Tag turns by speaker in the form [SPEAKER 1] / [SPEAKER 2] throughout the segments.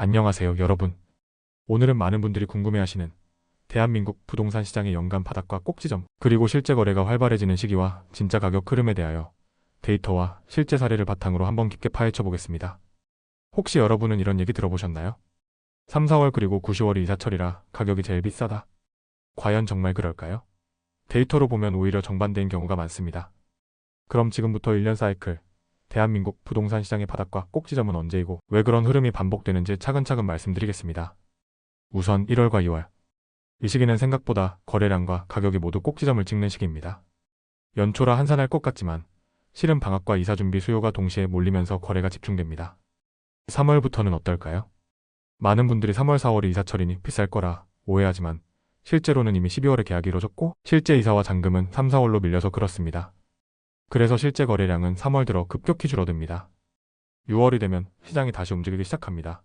[SPEAKER 1] 안녕하세요, 여러분. 오늘은 많은 분들이 궁금해하시는 대한민국 부동산 시장의 연간 바닥과 꼭지점, 그리고 실제 거래가 활발해지는 시기와 진짜 가격 흐름에 대하여 데이터와 실제 사례를 바탕으로 한번 깊게 파헤쳐 보겠습니다. 혹시 여러분은 이런 얘기 들어보셨나요? 3, 4월 그리고 9, 10월이 이사철이라 가격이 제일 비싸다. 과연 정말 그럴까요? 데이터로 보면 오히려 정반대인 경우가 많습니다. 그럼 지금부터 1년 사이클, 대한민국 부동산 시장의 바닥과 꼭지점은 언제이고 왜 그런 흐름이 반복되는지 차근차근 말씀드리겠습니다. 우선 1월과 2월. 이 시기는 생각보다 거래량과 가격이 모두 꼭지점을 찍는 시기입니다. 연초라 한산할 것 같지만 실은 방학과 이사 준비 수요가 동시에 몰리면서 거래가 집중됩니다. 3월부터는 어떨까요? 많은 분들이 3월, 4월이 이사철이니 비쌀 거라 오해하지만 실제로는 이미 12월에 계약이 이뤄졌고 실제 이사와 잔금은 3, 4월로 밀려서 그렇습니다. 그래서 실제 거래량은 3월 들어 급격히 줄어듭니다. 6월이 되면 시장이 다시 움직이기 시작합니다.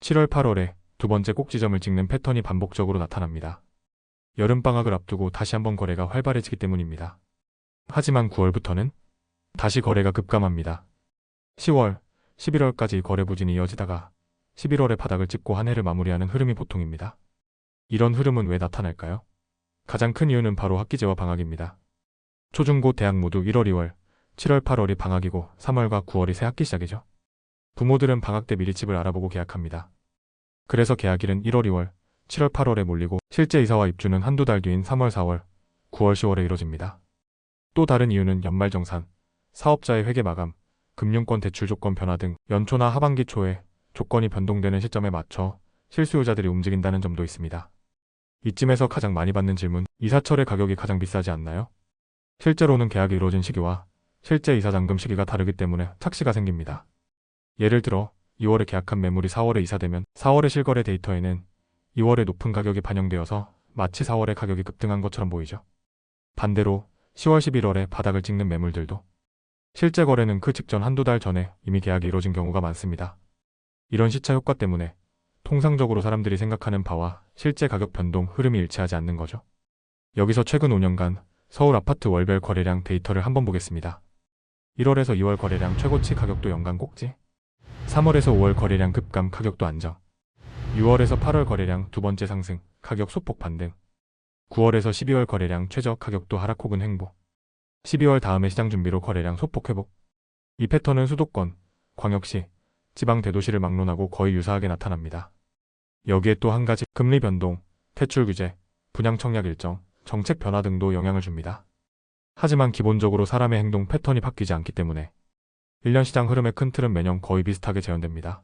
[SPEAKER 1] 7월, 8월에 두 번째 꼭지점을 찍는 패턴이 반복적으로 나타납니다. 여름방학을 앞두고 다시 한번 거래가 활발해지기 때문입니다. 하지만 9월부터는 다시 거래가 급감합니다. 10월, 11월까지 거래 부진이 이어지다가 11월에 바닥을 찍고 한 해를 마무리하는 흐름이 보통입니다. 이런 흐름은 왜 나타날까요? 가장 큰 이유는 바로 학기제와 방학입니다. 초중고 대학 모두 1월, 2월, 7월, 8월이 방학이고 3월과 9월이 새 학기 시작이죠. 부모들은 방학 때 미리 집을 알아보고 계약합니다. 그래서 계약일은 1월, 2월, 7월, 8월에 몰리고 실제 이사와 입주는 한두 달 뒤인 3월, 4월, 9월, 10월에 이뤄집니다. 또 다른 이유는 연말정산, 사업자의 회계 마감, 금융권 대출 조건 변화 등 연초나 하반기 초에 조건이 변동되는 시점에 맞춰 실수요자들이 움직인다는 점도 있습니다. 이쯤에서 가장 많이 받는 질문, 이사철의 가격이 가장 비싸지 않나요? 실제로는 계약이 이루어진 시기와 실제 이사잔금 시기가 다르기 때문에 착시가 생깁니다. 예를 들어 2월에 계약한 매물이 4월에 이사되면 4월의 실거래 데이터에는 2월에 높은 가격이 반영되어서 마치 4월에 가격이 급등한 것처럼 보이죠. 반대로 10월, 11월에 바닥을 찍는 매물들도 실제 거래는 그 직전 한두 달 전에 이미 계약이 이루어진 경우가 많습니다. 이런 시차 효과 때문에 통상적으로 사람들이 생각하는 바와 실제 가격 변동 흐름이 일치하지 않는 거죠. 여기서 최근 5년간 서울 아파트 월별 거래량 데이터를 한번 보겠습니다. 1월에서 2월 거래량 최고치 가격도 연간 꼭지, 3월에서 5월 거래량 급감 가격도 안정, 6월에서 8월 거래량 두 번째 상승, 가격 소폭 반등, 9월에서 12월 거래량 최저 가격도 하락 혹은 횡보, 12월 다음에 시장 준비로 거래량 소폭 회복. 이 패턴은 수도권, 광역시, 지방 대도시를 막론하고 거의 유사하게 나타납니다. 여기에 또 한 가지 금리 변동, 퇴출 규제, 분양 청약 일정, 정책 변화 등도 영향을 줍니다. 하지만 기본적으로 사람의 행동 패턴이 바뀌지 않기 때문에 1년 시장 흐름의 큰 틀은 매년 거의 비슷하게 재현됩니다.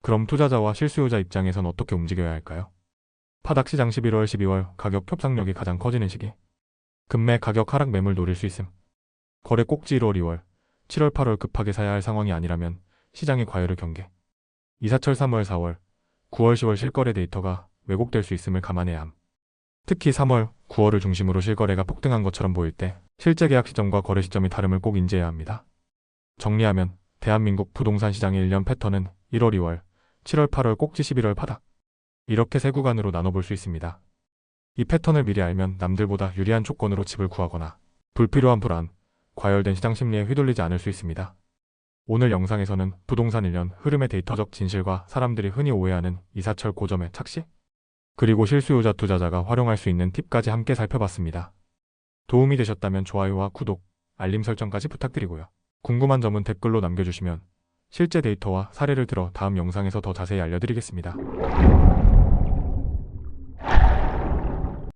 [SPEAKER 1] 그럼 투자자와 실수요자 입장에선 어떻게 움직여야 할까요? 파닥 시장 11월, 12월 가격 협상력이 가장 커지는 시기. 금매 가격 하락 매물 노릴 수 있음. 거래 꼭지 1월, 2월, 7월, 8월 급하게 사야 할 상황이 아니라면 시장의 과열을 경계. 이사철 3월, 4월, 9월, 10월 실거래 데이터가 왜곡될 수 있음을 감안해야 함. 특히 3월, 9월을 중심으로 실거래가 폭등한 것처럼 보일 때 실제 계약 시점과 거래 시점이 다름을 꼭 인지해야 합니다. 정리하면 대한민국 부동산 시장의 1년 패턴은 1월, 2월, 7월, 8월 꼭지 11월 바닥. 이렇게 세 구간으로 나눠볼 수 있습니다. 이 패턴을 미리 알면 남들보다 유리한 조건으로 집을 구하거나 불필요한 불안, 과열된 시장 심리에 휘둘리지 않을 수 있습니다. 오늘 영상에서는 부동산 1년 흐름의 데이터적 진실과 사람들이 흔히 오해하는 이사철 고점의 착시, 그리고 실수요자 투자자가 활용할 수 있는 팁까지 함께 살펴봤습니다. 도움이 되셨다면 좋아요와 구독, 알림 설정까지 부탁드리고요. 궁금한 점은 댓글로 남겨주시면 실제 데이터와 사례를 들어 다음 영상에서 더 자세히 알려드리겠습니다.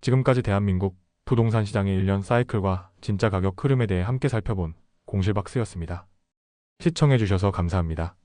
[SPEAKER 1] 지금까지 대한민국 부동산 시장의 1년 사이클과 진짜 가격 흐름에 대해 함께 살펴본 공실박스였습니다. 시청해주셔서 감사합니다.